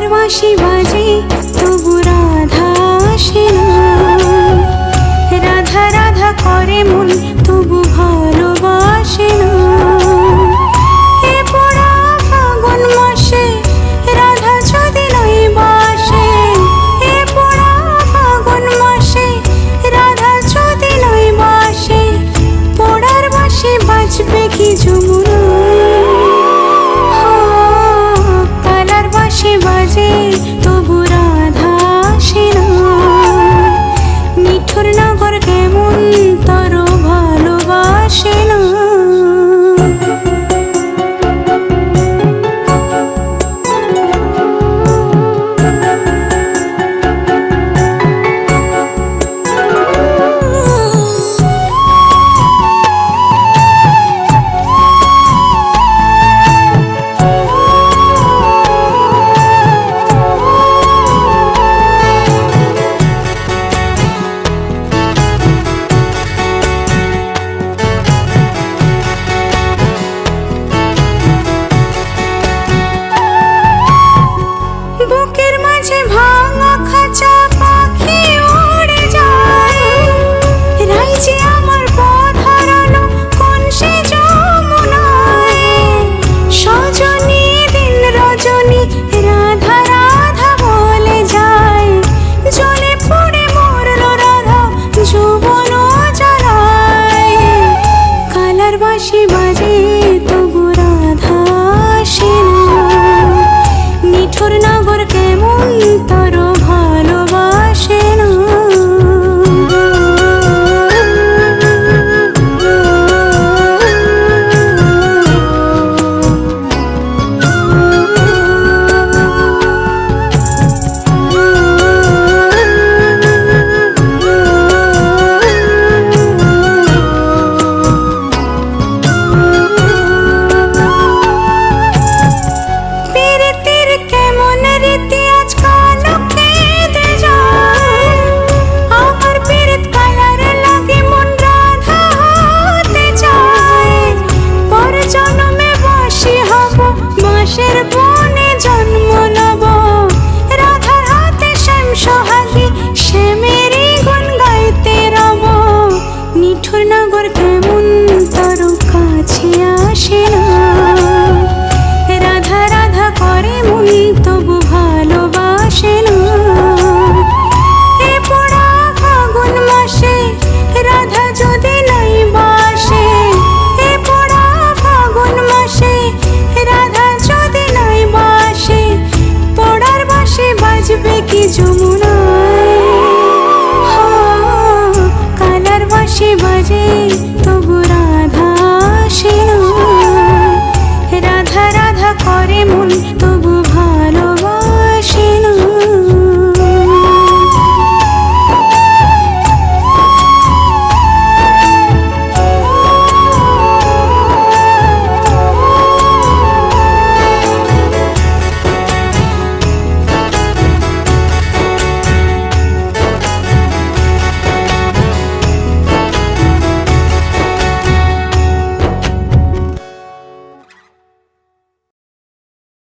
হাজার বাঁশি বাজে তবু রাধা আসে রাধা রাধা করে tea. You. বাঁশি বাজে তবু রাধা আসে রাধা রাধা করে মন